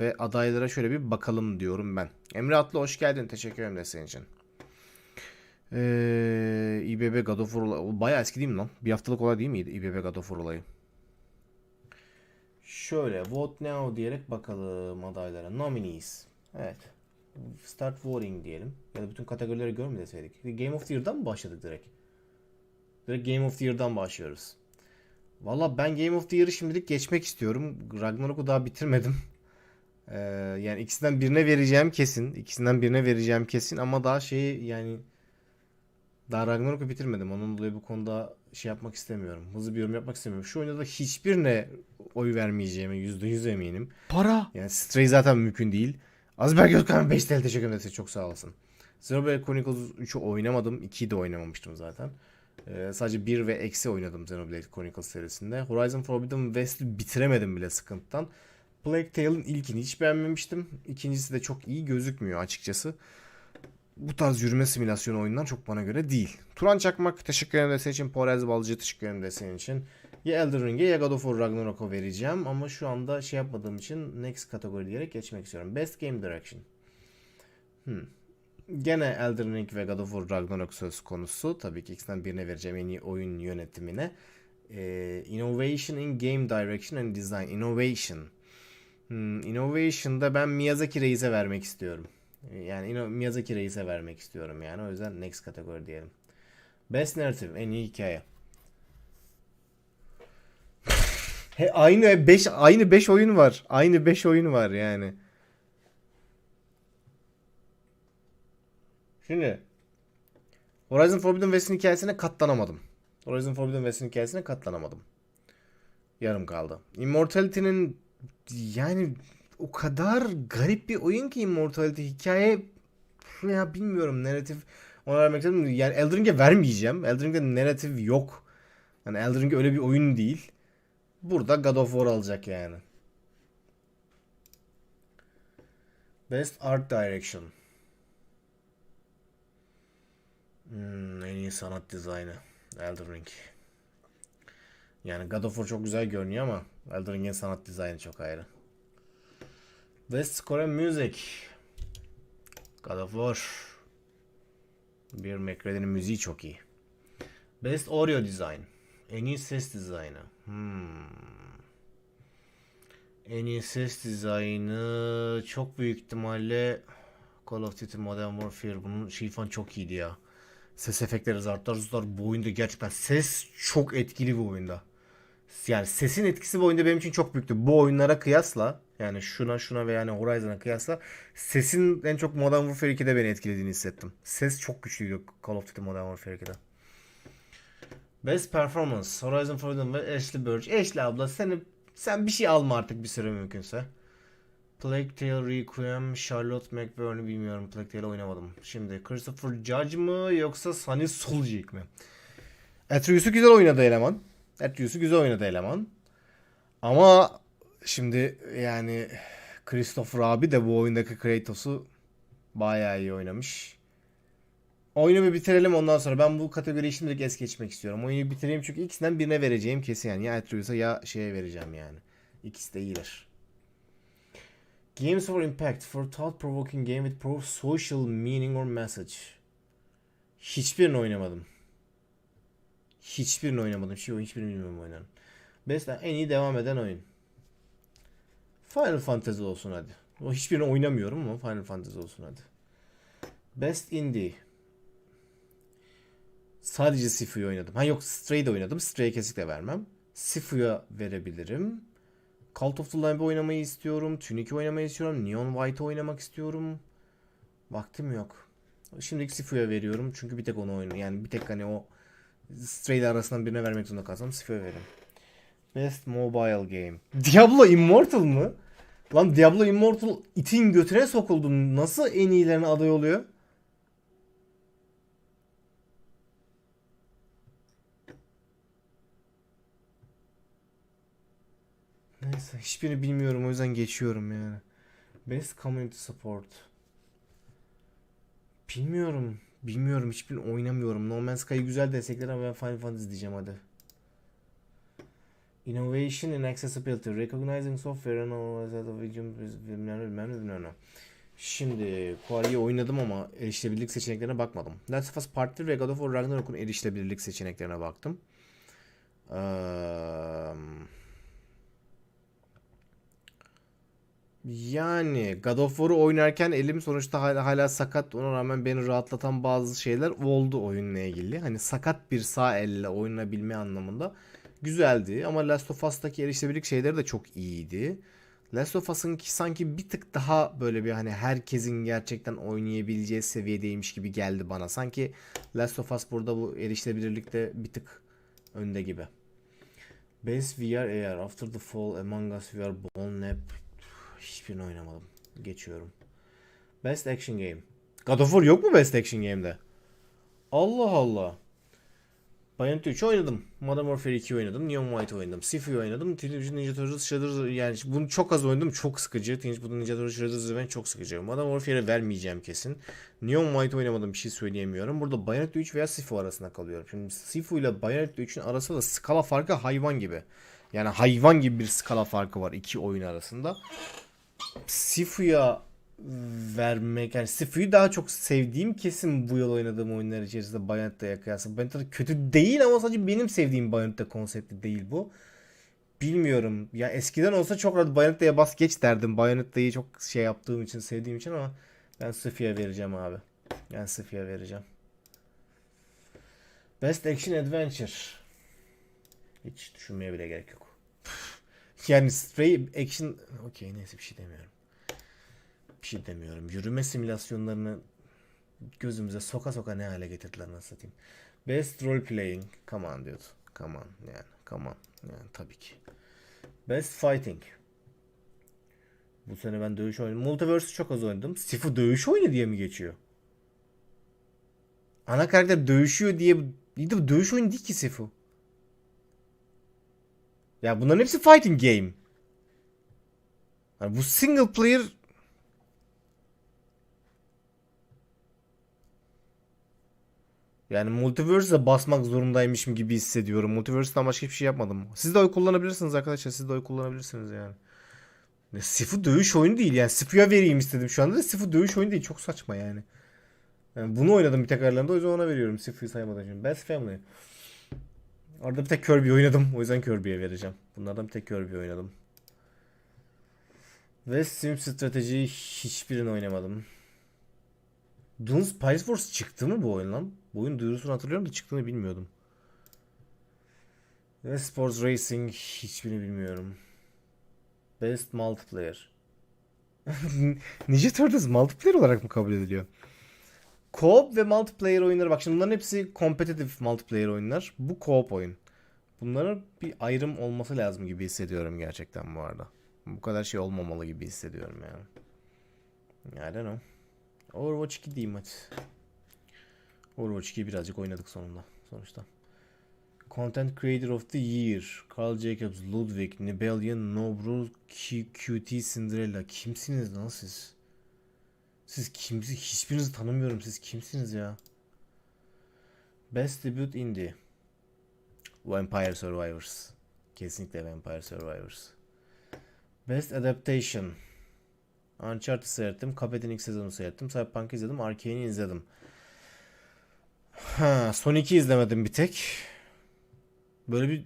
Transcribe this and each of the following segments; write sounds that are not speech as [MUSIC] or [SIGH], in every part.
Ve adaylara şöyle bir bakalım diyorum ben. Emre Atlı hoş geldin. Teşekkür ederim desteğin için. Ee, İBB God of War olayı. Bayağı eski değil mi lan? Bir haftalık olay değil miydi İBB God of War olayı? Şöyle vote now diyerek bakalım adaylara. Nominees. Evet. Start voting diyelim. Ya da bütün kategorileri gör mü deseydik. Game of the Year'dan mı başladık direkt? Direkt Game of the Year'dan başlıyoruz. Valla ben Game of the Year'ı şimdilik geçmek istiyorum. Ragnarok'u daha bitirmedim. [LAUGHS] Ee, yani ikisinden birine vereceğim kesin. İkisinden birine vereceğim kesin ama daha şeyi yani daha Ragnarok'u bitirmedim. Onun dolayı bu konuda şey yapmak istemiyorum. Hızlı bir yorum yapmak istemiyorum. Şu oyunda da hiçbirine oy vermeyeceğime %100 eminim. Para. Yani Stray zaten mümkün değil. Azber Gökhan 5 TL teşekkür ederim. Çok sağ olasın. Xenoblade Chronicles 3'ü oynamadım. 2'yi de oynamamıştım zaten. Ee, sadece 1 ve eksi oynadım Xenoblade Chronicles serisinde. Horizon Forbidden West'i bitiremedim bile sıkıntıdan. Plague Tale'ın ilkini hiç beğenmemiştim. İkincisi de çok iyi gözükmüyor açıkçası. Bu tarz yürüme simülasyonu oyunlar çok bana göre değil. Turan Çakmak teşekkür ederim desteğin için. Porez Balcı teşekkür ederim desteğin için. Ya Elden Ring'e ya God of War Ragnarok'a vereceğim. Ama şu anda şey yapmadığım için next kategori diyerek geçmek istiyorum. Best Game Direction. Hmm. Gene Elden Ring ve God of War Ragnarok söz konusu. Tabii ki ikisinden birine vereceğim en iyi oyun yönetimine. Ee, Innovation in Game Direction and Design. Innovation. Hmm, Innovation'da ben Miyazaki Reis'e vermek istiyorum. Yani Miyazaki Reis'e vermek istiyorum yani. O yüzden next kategori diyelim. Best Narrative. En iyi hikaye. He, aynı 5 aynı 5 oyun var. Aynı 5 oyun var yani. Şimdi Horizon Forbidden West'in hikayesine katlanamadım. Horizon Forbidden West'in hikayesine katlanamadım. Yarım kaldı. Immortality'nin yani o kadar garip bir oyun ki Immortality hikaye ya bilmiyorum narratif ona vermek istedim. Yani Elden Ring'e vermeyeceğim. Elden Ring'de narratif yok. Yani Elden Ring öyle bir oyun değil. Burada God of War alacak yani. Best Art Direction. Hmm, en iyi sanat dizaynı. Elden Ring. Yani God of War çok güzel görünüyor ama Elden Ring'in sanat dizaynı çok ayrı. Best Score and Music. God of War. Bir McReady'nin müziği çok iyi. Best Audio Design. En iyi ses dizaynı. Hmm. En iyi ses dizaynı çok büyük ihtimalle Call of Duty Modern Warfare. Bunun şey falan çok iyiydi ya. Ses efektleri, zartlar, zurtlar bu oyunda gerçekten ses çok etkili bu oyunda. Yani sesin etkisi bu oyunda benim için çok büyüktü. Bu oyunlara kıyasla yani şuna şuna ve yani Horizon'a kıyasla sesin en çok Modern Warfare 2'de beni etkilediğini hissettim. Ses çok güçlüydü Call of Duty Modern Warfare 2'de. Best Performance Horizon Forbidden ve Ashley Burch. Ashley abla seni sen bir şey alma artık bir süre mümkünse. Plague Tale Requiem, Charlotte McBurney bilmiyorum. Plague Tale oynamadım. Şimdi Christopher Judge mı yoksa Sunny Suljic mi? Atreus'u güzel oynadı eleman. Atreus'u güzel oynadı eleman. Ama şimdi yani Christopher abi de bu oyundaki Kratos'u bayağı iyi oynamış. Oyunu bir bitirelim ondan sonra. Ben bu kategoriyi şimdilik es geçmek istiyorum. Oyunu bitireyim çünkü ikisinden birine vereceğim kesin yani. Ya Atreus'a ya şeye vereceğim yani. İkisi de iyiler. Games for Impact for thought-provoking game with pro social meaning or message. Hiçbirini oynamadım. Hiçbirini oynamadım. Şey oyun hiçbirini bilmiyorum oynarım. Best en iyi devam eden oyun. Final Fantasy olsun hadi. O hiçbirini oynamıyorum ama Final Fantasy olsun hadi. Best Indie. Sadece Sifu'yu oynadım. Ha yok Stray'de oynadım. Stray'e kesinlikle vermem. Sifu'ya verebilirim. Cult of the Lamb'ı oynamayı istiyorum. Tunic oynamayı istiyorum. Neon White oynamak istiyorum. Vaktim yok. Şimdilik Sifu'ya veriyorum. Çünkü bir tek onu oynuyorum. Yani bir tek hani o Stray'de arasından birine vermek zorunda kalsam Sifu'ya veririm. Best Mobile Game. [LAUGHS] Diablo Immortal mı? Lan Diablo Immortal itin götüne sokuldu. Nasıl en iyilerine aday oluyor? Neyse hiçbirini bilmiyorum o yüzden geçiyorum yani. Best Community Support. Bilmiyorum. Bilmiyorum hiçbirini oynamıyorum. No Man's Sky güzel destekler ama ben Final Fantasy diyeceğim hadi. Innovation in accessibility, recognizing software and all of bilmem ne bilmem ne bilmem. Şimdi Quarry'i oynadım ama erişilebilirlik seçeneklerine bakmadım. Last of Us Part 1 ve God of War Ragnarok'un erişilebilirlik seçeneklerine baktım. Eee, yani God of War'u oynarken elim sonuçta hala, hala sakat. Ona rağmen beni rahatlatan bazı şeyler oldu oyunla ilgili. Hani sakat bir sağ elle oynanabilme anlamında güzeldi. Ama Last of Us'taki erişilebilirlik şeyleri de çok iyiydi. Last of Us'ın ki sanki bir tık daha böyle bir hani herkesin gerçekten oynayabileceği seviyedeymiş gibi geldi bana. Sanki Last of Us burada bu erişilebilirlikte bir tık önde gibi. Best VR AR After the Fall Among Us VR Bone Lab Hiçbirini oynamadım. Geçiyorum. Best Action Game. God of War yok mu Best Action Game'de? Allah Allah. Bayonetta 3 oynadım. Modern Warfare 2 oynadım. Neon White oynadım. Sifu oynadım. Teenage Ninja Turtles Shredder's yani bunu çok az oynadım. Çok sıkıcı. Teenage Mutant Ninja Turtles Shredder's Revenge çok sıkıcı. Modern Warfare'e vermeyeceğim kesin. Neon White oynamadım bir şey söyleyemiyorum. Burada Bayonetta 3 veya Sifu arasında kalıyorum. Şimdi Sifu ile Bayonetta 3'ün arasında da skala farkı hayvan gibi. Yani hayvan gibi bir skala farkı var iki oyun arasında. Sifu'ya vermek yani Sifu'yu daha çok sevdiğim kesin bu yıl oynadığım oyunlar içerisinde Bayonetta'ya kıyasla. Bayonetta kötü değil ama sadece benim sevdiğim Bayonetta konsepti değil bu. Bilmiyorum. Ya eskiden olsa çok rahat Bayonetta'ya bas geç derdim. Bayonetta'yı çok şey yaptığım için, sevdiğim için ama ben Sifu'ya vereceğim abi. Ben Sifu'ya vereceğim. Best Action Adventure. Hiç düşünmeye bile gerek yok. Yani Stray Action... Okey neyse bir şey demiyorum. Bir şey demiyorum. Yürüme simülasyonlarını gözümüze soka soka ne hale getirdiler nasıl satayım. Best Role Playing. Come on dude. Come on yani. Come on. Yani tabii ki. Best Fighting. Bu sene ben dövüş oynadım. Multiverse'ı çok az oynadım. Sifu dövüş oyunu diye mi geçiyor? Ana karakter dövüşüyor diye... Dövüş oyunu değil ki Sifu. Ya bunların hepsi fighting game. Yani bu single player yani Multiverse'e basmak zorundaymışım gibi hissediyorum. Multiverse'den başka hiçbir şey yapmadım. Siz de oy kullanabilirsiniz arkadaşlar. Siz de oy kullanabilirsiniz yani. Ya, Sifu dövüş oyunu değil yani. Sifu'ya vereyim istedim şu anda da Sifu dövüş oyunu değil. Çok saçma yani. yani bunu oynadım bir tek aralarında o yüzden ona veriyorum. Sifu'yu saymadan şimdi. Best Family. Orada bir tek Kirby oynadım. O yüzden Kirby'ye vereceğim. Bunlardan bir tek Kirby oynadım. Ve Sim Strateji hiçbirini oynamadım. Doom Spice Force çıktı mı bu oyun lan? Bu oyun duyurusunu hatırlıyorum da çıktığını bilmiyordum. Ve Sports Racing hiçbirini bilmiyorum. Best Multiplayer. [LAUGHS] Ninja Turtles multiplayer olarak mı kabul ediliyor? Co-op ve multiplayer oyunları bak şimdi bunların hepsi competitive multiplayer oyunlar. Bu co-op oyun. Bunların bir ayrım olması lazım gibi hissediyorum gerçekten bu arada. Bu kadar şey olmamalı gibi hissediyorum yani. I don't know. Overwatch 2 diyeyim hadi. Overwatch 2'yi birazcık oynadık sonunda. Sonuçta. Content Creator of the Year. Carl Jacobs, Ludwig, Nibelian, Nobru, Q- QT, Cinderella. Kimsiniz lan siz? Siz kimsiniz? Hiçbirinizi tanımıyorum. Siz kimsiniz ya? Best Debut Indie. Vampire Survivors. Kesinlikle Vampire Survivors. Best Adaptation. Uncharted seyrettim. Cuphead'in ilk sezonu seyrettim. Cyberpunk'ı izledim. Arcane'i izledim. Ha, son iki izlemedim bir tek. Böyle bir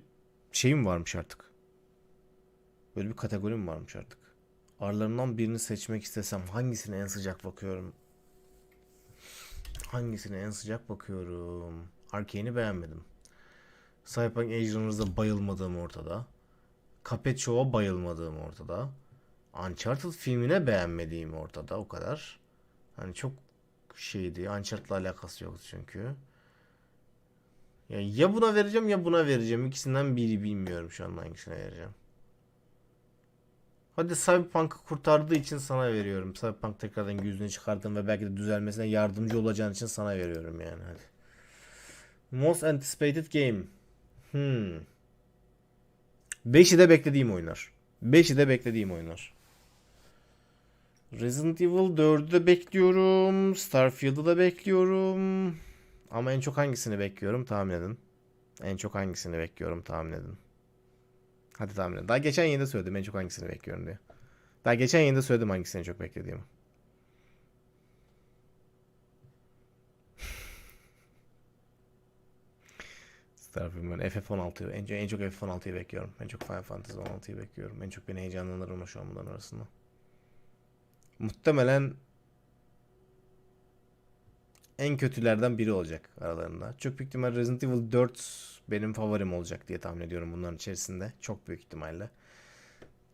şeyim varmış artık. Böyle bir kategorim varmış artık. Aralarından birini seçmek istesem hangisine en sıcak bakıyorum? Hangisine en sıcak bakıyorum? Arcane'i beğenmedim. Cyberpunk Age Runners'a bayılmadığım ortada. Show'a bayılmadığım ortada. Uncharted filmine beğenmediğim ortada o kadar. Hani çok şeydi. Uncharted'la alakası yoktu çünkü. Ya, ya buna vereceğim ya buna vereceğim. İkisinden biri bilmiyorum şu an hangisine vereceğim. Hadi Cyberpunk'ı kurtardığı için sana veriyorum. Cyberpunk tekrardan yüzünü çıkardın ve belki de düzelmesine yardımcı olacağın için sana veriyorum yani hadi. Most anticipated game. Hmm. 5'i de beklediğim oyunlar. 5'i de beklediğim oyunlar. Resident Evil 4'ü de bekliyorum. Starfield'ı da bekliyorum. Ama en çok hangisini bekliyorum tahmin edin. En çok hangisini bekliyorum tahmin edin. Hadi tahmin edin. Daha geçen yayında söyledim en çok hangisini bekliyorum diye. Daha geçen yayında söyledim hangisini çok beklediğimi. [LAUGHS] Starfield ben FF16'yı en, en çok FF16'yı bekliyorum. En çok Final Fantasy 16'yı bekliyorum. En çok beni heyecanlandırır o şu an bunların arasında. Muhtemelen en kötülerden biri olacak aralarında. Çok büyük ihtimal Resident Evil 4 benim favorim olacak diye tahmin ediyorum bunların içerisinde. Çok büyük ihtimalle.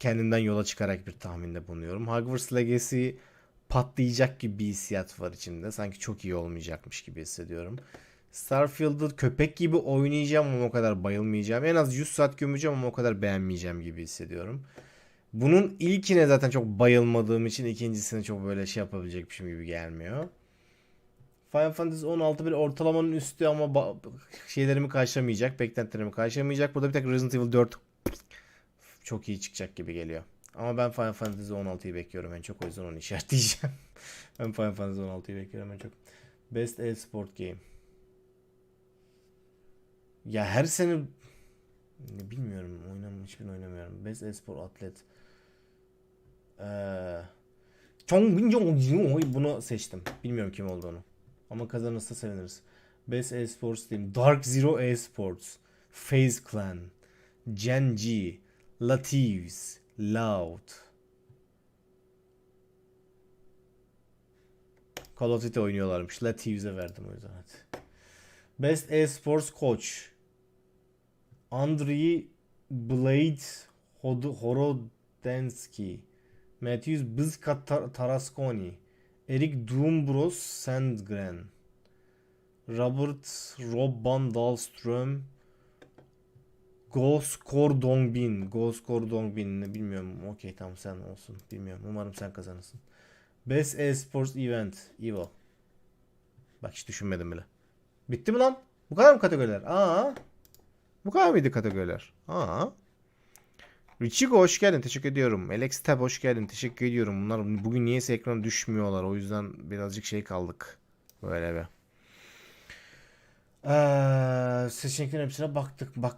Kendimden yola çıkarak bir tahminde bulunuyorum. Hogwarts Legacy patlayacak gibi bir hissiyat var içimde. Sanki çok iyi olmayacakmış gibi hissediyorum. Starfield'ı köpek gibi oynayacağım ama o kadar bayılmayacağım. En az 100 saat gömeceğim ama o kadar beğenmeyeceğim gibi hissediyorum. Bunun ilkine zaten çok bayılmadığım için ikincisini çok böyle şey yapabilecekmişim gibi gelmiyor. Final Fantasy 16 bir ortalamanın üstü ama şeylerimi karşılamayacak, beklentilerimi karşılamayacak. Burada bir tek Resident Evil 4 çok iyi çıkacak gibi geliyor. Ama ben Final Fantasy 16'yı bekliyorum en çok o yüzden onu işaretleyeceğim. [LAUGHS] ben Final Fantasy 16'yı bekliyorum en çok. Best e-sport game. Ya her sene ne bilmiyorum oynam hiçbirini oynamıyorum. Best e-sport atlet. Ee, Chong bunu seçtim. Bilmiyorum kim olduğunu. Ama kazanırsa seviniriz. Best Esports Team. Dark Zero Esports. FaZe Clan. Gen G. Latives. Loud. Call of Duty oynuyorlarmış. Latives'e verdim o yüzden hadi. Best Esports Coach. Andriy Blade Hod- Horodensky. Matthews Bızka Tar- Tarasconi. Erik Dumbros Sandgren. Robert Robban Dahlström. Goskor Dongbin. Goskor Dongbin ne bilmiyorum. Okey tamam sen olsun. Bilmiyorum. Umarım sen kazanırsın. Best Esports Event. Evo. Bak hiç düşünmedim bile. Bitti mi lan? Bu kadar mı kategoriler? Aa. Bu kadar mıydı kategoriler? Aa. Richigo hoş geldin. Teşekkür ediyorum. Alex Tab hoş geldin. Teşekkür ediyorum. Bunlar bugün niyeyse ekrana düşmüyorlar. O yüzden birazcık şey kaldık. Böyle bir. Ee, seçeneklerin hepsine baktık. Bak